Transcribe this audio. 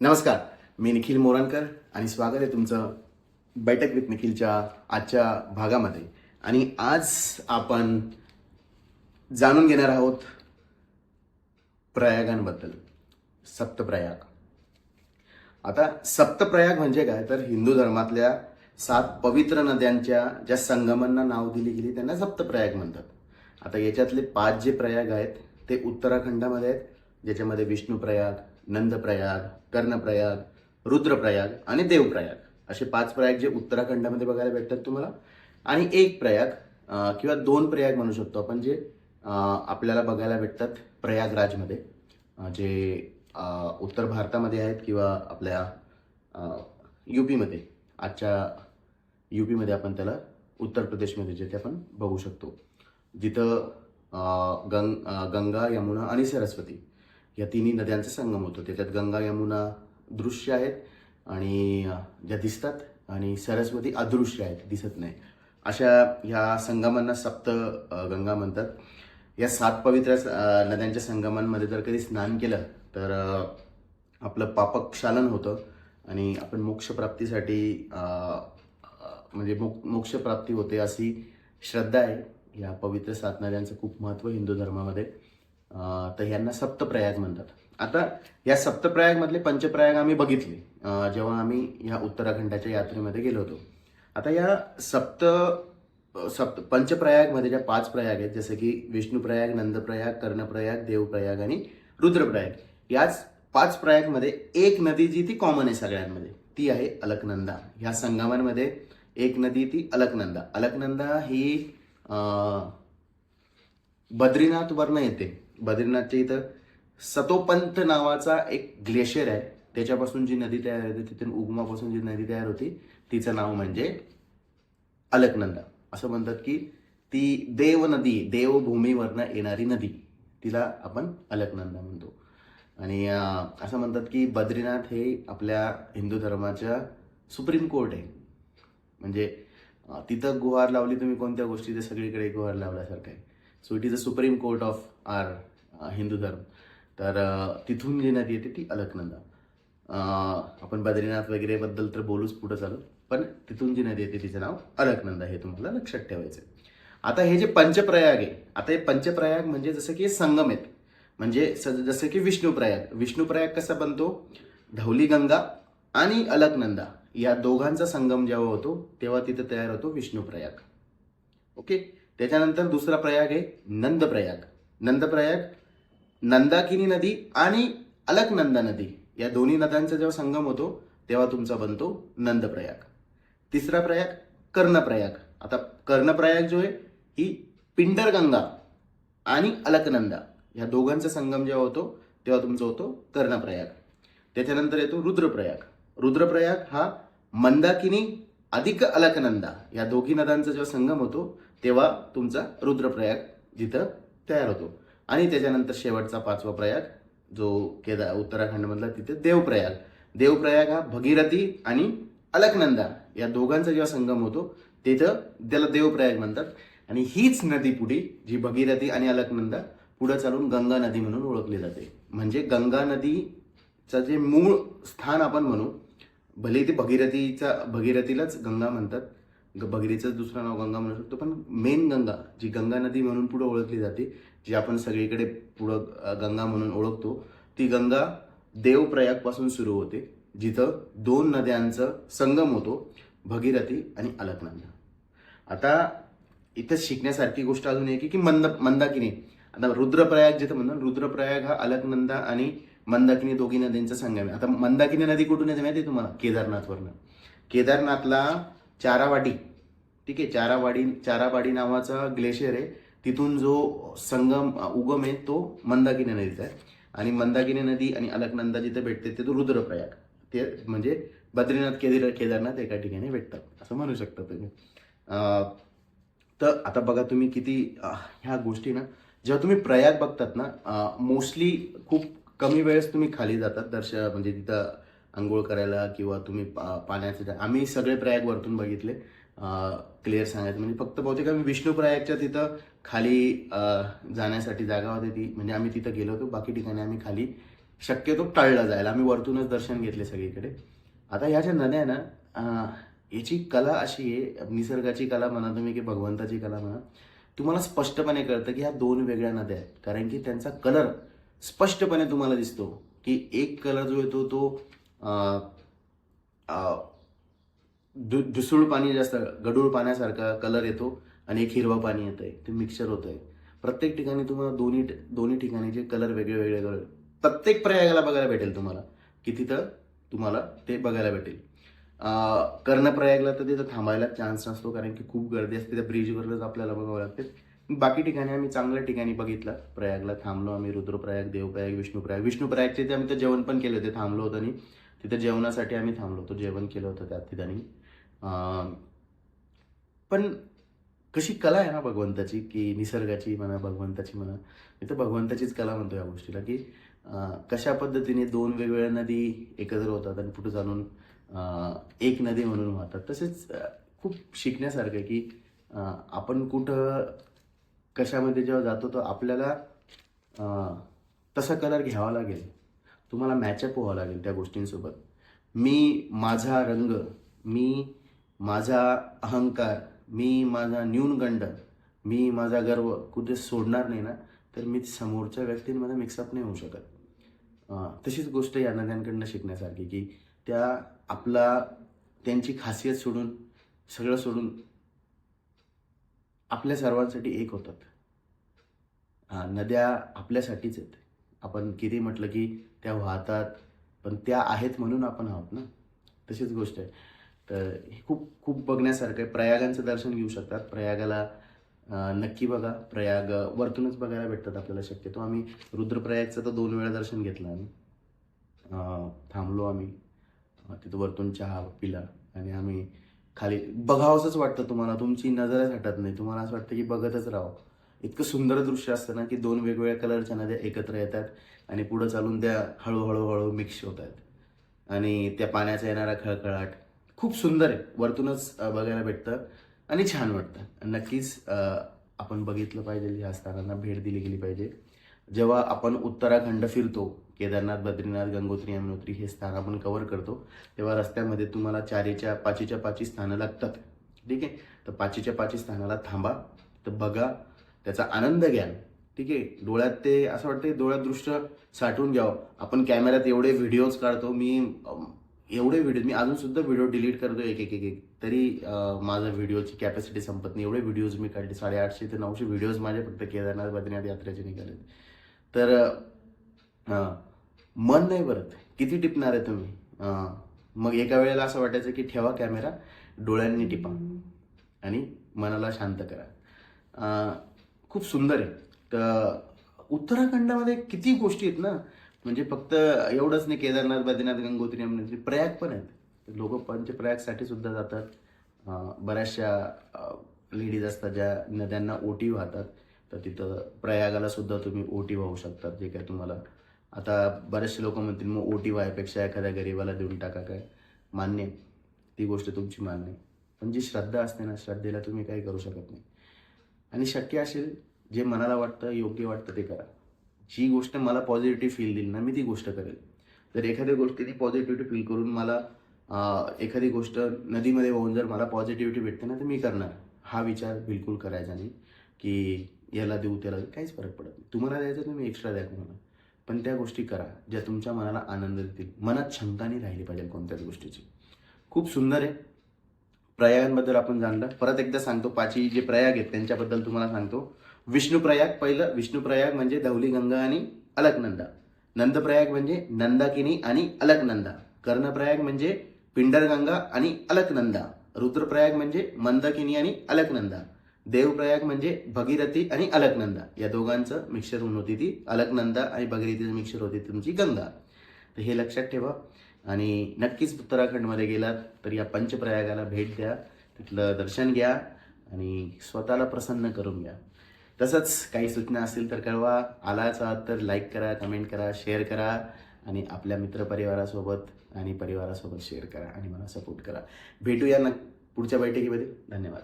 नमस्कार मी निखिल मोरणकर आणि स्वागत आहे तुमचं बैठक विथ निखिलच्या आजच्या भागामध्ये. आणि आज आपण जाणून घेणार आहोत प्रयागांबद्दल सप्तप्रयाग. आता सप्तप्रयाग म्हणजे काय? तर हिंदू धर्मातल्या सात पवित्र नद्यांच्या ज्या संगमांना नाव दिली गेली त्यांना सप्तप्रयाग म्हणतात. आता याच्यातले पाच जे प्रयाग आहेत ते उत्तराखंडामध्ये आहेत ज्याच्यामध्ये विष्णुप्रयाग नंदप्रयाग कर्णप्रयाग रुद्रप्रयाग आणि देवप्रयाग असे पाच प्रयाग जे उत्तराखंडामध्ये बघायला भेटतात तुम्हाला. आणि एक प्रयाग किंवा दोन प्रयाग म्हणू शकतो आपण जे आपल्याला बघायला भेटतात प्रयागराजमध्ये जे उत्तर भारतामध्ये आहेत किंवा आपल्या यू पीमध्ये आजच्या यू पीमध्ये आपण त्याला उत्तर प्रदेशमध्ये जे ते आपण बघू शकतो. जिथं गंग गंगा यमुना आणि सरस्वती या तिन्ही नद्यांचा संगम होतो. त्याच्यात गंगा यमुना दृश्य आहेत आणि ज्या दिसतात आणि सरस्वती अदृश्य आहेत दिसत नाही. अशा ह्या संगमांना सप्त गंगा म्हणतात. या सात पवित्र नद्यांच्या संगमांमध्ये जर कधी स्नान केलं तर आपलं पापक्षालन होतं आणि आपण मोक्षप्राप्तीसाठी म्हणजे मोक मोक्षप्राप्ती होते अशी श्रद्धा आहे. या पवित्र सात नद्यांचं खूप महत्त्व हिंदू धर्मामध्ये. तर यांना सप्तप्रयाग म्हणतात. आता या सप्तप्रयागमधले पंचप्रयाग आम्ही बघितले. जेव्हा आम्ही या उत्तराखंडाच्या यात्रेमध्ये गेलो होतो. आता या सप्त सप्त पंचप्रयागमध्ये ज्या पाच प्रयाग आहेत जसं की विष्णुप्रयाग नंदप्रयाग कर्णप्रयाग देवप्रयाग आणि रुद्रप्रयाग याच पाच प्रयागमध्ये एक नदी जी ती कॉमन आहे सगळ्यांमध्ये. ती आहे अलकनंदा. ह्या संगमांमध्ये एक नदी ती अलकनंदा. अलकनंदा ही बद्रीनाथ बद्रीनाथवरनं येते. बद्रीनाथच्या इथं सतोपंत नावाचा एक ग्लेशियर आहे. त्याच्यापासून जी नदी तयार होते तिथून उगमापासून जी नदी तयार होती तिचं नाव म्हणजे अलकनंदा. असं म्हणतात की ती देव नदी देवभूमीवरनं येणारी नदी. तिला आपण अलकनंदा म्हणतो. आणि असं म्हणतात की बद्रीनाथ हे आपल्या हिंदू धर्माच्या सुप्रीम कोर्ट आहे. म्हणजे तिथं गुहार लावली तुम्ही कोणत्या गोष्टी ते सगळीकडे गुहार लावल्यासारखं आहे. So it is a supreme court of our Hindu dharma. तर तिथून जी नदी येते ती अलकनंदा. आपण बद्रीनाथ वगैरेबद्दल तर बोलूच पुढं चालू. पण तिथून जी नदी येते तिचं नाव अलकनंदा हे तुम्हाला लक्षात ठेवायचं आहे. आता हे जे पंचप्रयाग आहे आता हे पंचप्रयाग म्हणजे जसं की संगम आहेत. म्हणजे स- जसं की विष्णुप्रयाग. विष्णुप्रयाग कसा बनतो? धौली गंगा आणि अलकनंदा. या दोघांचा संगम जेव्हा होतो तेव्हा तिथं तयार होतो विष्णुप्रयाग. ओके? त्याच्यानंतर दुसरा प्रयाग आहे नंदप्रयाग. नंदप्रयाग नंदाकिनी नदी आणि अलकनंदा नदी या दोन्ही नद्यांचा जेव्हा संगम होतो तेव्हा तुमचा बनतो नंदप्रयाग. तिसरा प्रयाग कर्णप्रयाग. आता कर्णप्रयाग जो आहे ही पिंडरगंगा आणि अलकनंदा या दोघांचा संगम जेव्हा होतो तेव्हा तुमचा होतो कर्णप्रयाग. त्याच्यानंतर येतो रुद्रप्रयाग. रुद्रप्रयाग हा मंदाकिनी अधिक अलकनंदा या दोघी नद्यांचा जेव्हा संगम होतो तेव्हा तुमचा रुद्रप्रयाग जिथं तयार होतो. आणि त्याच्यानंतर शेवटचा पाचवा प्रयाग जो केदार उत्तराखंडमधला तिथे देवप्रयाग. देवप्रयाग हा भगीरथी आणि अलकनंदा या दोघांचा जेव्हा संगम होतो तिथं त्याला देवप्रयाग म्हणतात. आणि हीच नदी पुढे जी भगीरथी आणि अलकनंदा पुढे चालून गंगा नदी म्हणून ओळखली जाते. म्हणजे गंगा नदीचं जे मूळ स्थान आपण म्हणू भले ते भगीरथीचा भगीरथीलाच गंगा म्हणतात. ग- भगीरथीचं दुसरं नाव गंगा म्हणू शकतो पण मेन गंगा जी गंगा नदी म्हणून पुढे ओळखली जाते जी आपण सगळीकडे पुढं गंगा म्हणून ओळखतो ती गंगा देवप्रयागपासून सुरू होते जिथं दोन नद्यांचं संगम होतो भगीरथी आणि अलकनंदा. आता इथं शिकण्यासारखी गोष्ट अजून एक आहे की मंद मंदाकिनी. आता रुद्रप्रयाग जिथं म्हणतो रुद्रप्रयाग हा अलकनंदा आणि मंदाकिनी दोघी नद्यांचा संगम आहे. आता मंदाकिनी नदी कुठून येते माहिती आहे तुम्हाला? केदारनाथवरनं. केदारनाथला चारावाडी ठीक आहे चारावाडी चारावाडी नावाचा ग्लेशियर आहे. तिथून जो संगम उगम आहे तो मंदाकिनी नदीचा आहे. आणि मंदाकिनी नदी आणि अलकनंदा जिथे भेटते तिथून रुद्रप्रयाग. ते म्हणजे बद्रीनाथ केदार केदारनाथ एका ठिकाणी भेटतात. असं म्हणू शकता तुम्ही. तर आता बघा तुम्ही किती ह्या गोष्टी ना जेव्हा तुम्ही प्रयाग बघतात ना मोस्टली खूप कमी वेळेस तुम्ही खाली जातात दर्श म्हणजे तिथं आंघोळ करायला किंवा तुम्ही पा- पाण्याचं आम्ही सगळे प्रयाग वरतून बघितले. क्लिअर सांगायचं. म्हणजे फक्त बहुतेक आम्ही विष्णुप्रायाच्या तिथं खाली जाण्यासाठी जागा होती ती. म्हणजे आम्ही तिथं गेलो होतो. बाकी ठिकाणी आम्ही खाली शक्यतो टळला जायला. आम्ही वरतूनच दर्शन घेतले सगळीकडे. आता ह्या ज्या नद्या आहे ना याची कला अशी आहे निसर्गाची कला म्हणा तुम्ही की भगवंताची कला म्हणा तुम्हाला स्पष्टपणे कळतं की ह्या दोन वेगळ्या नद्या आहेत. कारण की त्यांचा कलर स्पष्टपणे तुम्हाला दिसतो की एक कलर जो येतो तो दु धुसूळ पाणी जास्त गडूळ पाण्यासारखा कलर येतो आणि एक हिरवा पाणी येतं आहे ते मिक्सर होतं आहे प्रत्येक ठिकाणी तुम्हाला दोन्ही दोन्ही ठिकाणीचे कलर वेगळे वेगळे कलर प्रत्येक प्रयागाला बघायला भेटेल तुम्हाला. की तिथं तुम्हाला ते बघायला भेटेल. कर्णप्रयागला तर तिथं थांबायला चान्स नसतो कारण की खूप गर्दी असते. त्या ब्रिजवरच आपल्याला बघावं लागते. बाकी ठिकाणी आम्ही चांगल्या ठिकाणी बघितलं. प्रयागला थांबलो आम्ही रुद्रप्रयाग देवप्रयाग विष्णुप्रयाग. विष्णुप्रयागचे ते आम्ही तर जेवण पण केलं होते. थांबलो होतं आणि तिथं जेवणासाठी आम्ही थांबलो होतो. जेवण केलं होतं त्या ठिकाणी. पण कशी कला आहे ना भगवंताची की निसर्गाची म्हणा भगवंताची म्हणा मी तर भगवंताचीच कला म्हणतो या गोष्टीला की कशा पद्धतीने दोन वेगवेगळ्या नदी एकत्र होतात आणि पुढे चालून एक नदी म्हणून वाहतात. तसेच खूप शिकण्यासारखं आहे की आपण कुठं कशामध्ये जेव्हा जातो तर आपल्याला तसा कलर घ्यावा लागेल. तुम्हाला मॅचअप व्हावं लागेल त्या गोष्टींसोबत. मी माझा रंग मी माझा अहंकार मी माझा न्यूनगंड मी माझा गर्व कुठे सोडणार नाही ना तर मी समोरच्या व्यक्तींमध्ये मिक्सअप नाही होऊ शकत. तशीच गोष्ट या नद्यांकडनं शिकण्यासारखी की त्या आपला त्यांची खासियत सोडून सगळं सोडून आपल्या सर्वांसाठी एक होतात. हां नद्या आपल्यासाठीच आहेत. आपण किती म्हटलं की त्या वाहतात पण त्या आहेत म्हणून आपण आहोत ना? तशीच गोष्ट आहे. तर हे खूप खूप बघण्यासारखं आहे. प्रयागांचं दर्शन घेऊ शकतात. प्रयागाला नक्की बघा. प्रयाग वरतूनच बघायला भेटतात आपल्याला शक्यतो. आम्ही रुद्रप्रयागचं तर दोन वेळा दर्शन घेतलं आम्ही. थांबलो आम्ही. तिथं वरतून चहा पिला आणि आम्ही खाली बघावंसंच वाटतं तुम्हाला. तुमची नजरच हटत नाही. तुम्हाला असं वाटतं की बघतच राहावं. इतकं सुंदर दृश्य असतं ना की दोन वेगवेगळ्या कलरच्या नद्या एकत्र येतात आणि पुढं चालून त्या हळूहळू हळू मिक्स होत आहेत. आणि त्या पाण्याचा येणारा खळखळाट खूप सुंदर आहे. वरतूनच बघायला भेटतं आणि छान वाटतं. नक्कीच आपण बघितलं पाहिजे या स्थानांना भेट दिली गेली पाहिजे. जेव्हा आपण उत्तराखंड फिरतो केदारनाथ बद्रीनाथ गंगोत्री यमुनोत्री हे स्थान आपण कवर करतो तेव्हा रस्त्यामध्ये तुम्हाला चारीच्या पाचीच्या पाची स्थानं लागतात. ठीक आहे? तर पाचीच्या पाची स्थानाला थांबा तर बघा त्याचा आनंद घ्या. ठीक आहे? डोळ्यात ते असं वाटतं डोळ्यात दृष्ट साठवून घ्यावं. आपण कॅमेऱ्यात एवढे व्हिडिओज काढतो मी एवढे व्हिडिओ मी अजून सुद्धा व्हिडिओ डिलीट करतो एक एक एक एक. तरी माझा व्हिडिओची कॅपॅसिटी संपत नाही. एवढे व्हिडिओज मी काढले. साडेआठशे ते नऊशे व्हिडिओज माझे फक्त केदारनाथ बद्रीनाथ यात्रेचे निघाले. तर मन नाही परत किती टिपणार आहे तुम्ही? मग एका वेळेला असं वाटायचं की ठेवा कॅमेरा डोळ्यांनी टिपा. आणि मनाला शांत करा. खूप सुंदर आहे. तर उत्तराखंडामध्ये किती गोष्टी आहेत ना म्हणजे फक्त एवढंच नाही केदारनाथ बद्रीनाथ गंगोत्री यमुनोत्री प्रयाग पण आहेत. लोक पंचप्रयागसाठी सुद्धा जातात. बऱ्याचशा लेडीज असतात ज्या नद्यांना ओटी वाहतात. तर तिथं प्रयागाला सुद्धा तुम्ही ओटी वाहू शकतात जे काय तुम्हाला. आता बरेचसे लोक म्हणतील मग ओटी व्हायपेक्षा एखाद्या गरीबाला देऊन टाका काय? मान्य आहे. ती गोष्ट तुमची मान्य आहे. पण जी श्रद्धा असते ना श्रद्धेला तुम्ही काही करू शकत नाही. आणि शक्य असेल जे मनाला वाटतं योग्य वाटतं ते करा. जी गोष्ट मला पॉझिटिव्ह फील देईल ना मी ती गोष्ट करेल. जर एखाद्या गोष्टीने पॉझिटिव्हिटी फील करून मला एखादी गोष्ट नदीमध्ये वाहून जर मला पॉझिटिव्हिटी भेटते ना तर मी करणार. हा विचार बिलकुल करायचा नाही की याला देऊ त्याला काहीच फरक पडत नाही. तुम्हाला द्यायचं तुम्ही एक्स्ट्रा द्या तुम्हाला पण त्या गोष्टी करा ज्या तुमच्या मनाला आनंद देतील. मनात क्षमता नाही राहिली पाहिजे कोणत्याच गोष्टीची. खूप सुंदर आहे. प्रयागांबद्दल आपण जाणलं. परत एकदा सांगतो पाची जे प्रयाग आहेत त्यांच्याबद्दल तुम्हाला सांगतो. विष्णुप्रयाग पहिलं विष्णुप्रयाग म्हणजे धवली गंगा आणि अलकनंदा. नंदप्रयाग म्हणजे नंदाकिनी आणि अलकनंदा. कर्णप्रयाग म्हणजे पिंडरगंगा आणि अलकनंदा. रुद्रप्रयाग म्हणजे मंदाकिनी आणि अलकनंदा. देवप्रयाग म्हणजे भगीरथी आणि अलकनंदा. या दोघांचं मिक्सर होऊन होती ती अलकनंदा आणि भगीरथीचं मिक्सर होती तुमची गंगा. तर हे लक्षात ठेवा. आणि नक्कीच उत्तराखंडमध्ये गेलात तर या पंचप्रयागाला भेट द्या. तिथलं दर्शन घ्या आणि स्वतःला प्रसन्न करून घ्या. तसंच काही सूचना असतील तर कळवा. आलाच आहात तर लाईक करा कमेंट करा शेअर करा आणि आपल्या मित्रपरिवारासोबत आणि परिवारासोबत शेअर करा आणि मला सपोर्ट करा. भेटूया ना पुढच्या बैठकीमध्ये. धन्यवाद.